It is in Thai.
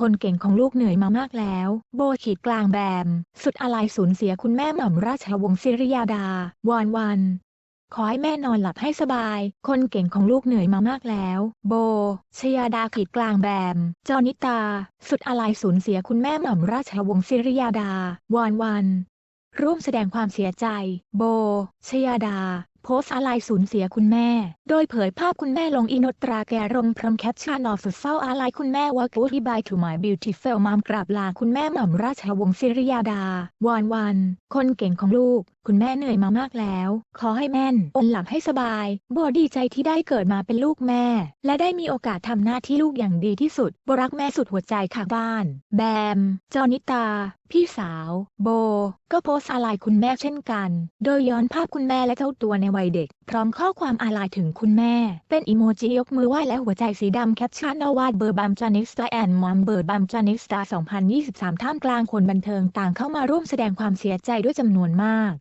คนเก่งของลูกเหนื่อยมามากแล้ว โบขีดกลางแบม สุดอะไรสูญเสียคุณแม่หม่อมราชวงศ์ศิริยาดา วอนวัน ขอให้แม่นอนหลับให้สบาย คนเก่งของลูกเหนื่อยมามากแล้ว โบ ชยาดาขีดกลางแบม จอนิตา สุดอะไรสูญเสียคุณแม่หม่อมราชวงศ์ศิริยาดา วอนวัน ร่วมแสดงความเสียใจ โบ ชยาดา โพสอะไรสูญเสียคุณแม่ โดยเผยภาพคุณแม่ลงอินตราแกรมพร้อมแคปชั่นออสุดเศร้าอาลัยคุณแม่ว่า Goodbye to my beautiful mom กราบลาคุณแม่หม่อมราชวงศ์ศิริยาดาวอนวัน คนเก่งของลูก คุณแม่เหนื่อยมามากแล้ว ขอให้แม่นอนหลับให้สบายโบดีใจที่ได้เกิดมาเป็นลูกแม่ และได้มีโอกาสทำหน้าที่ลูกอย่างดีที่สุดบรักแม่สุดหัวใจค่ะบ้าน แบม จอนิตาพี่สาว โบ ก็โพสอาลัยคุณแม่เช่นกัน โดยย้อนภาพคุณแม่และเจ้าตัวในวัยเด็ก พร้อมข้อความอาลัยถึงคุณแม่ เป็นอีโมจิยกมือไหว้และหัวใจสีดำแคปชั่นอวาดเบอร์บัมจานิสตาแอนมอมเบอร์บัมจานิสตา2023 ท่ามกลางคนบันเทิงต่างเข้ามาร่วมแสดงความเสียใจด้วยจำนวนมาก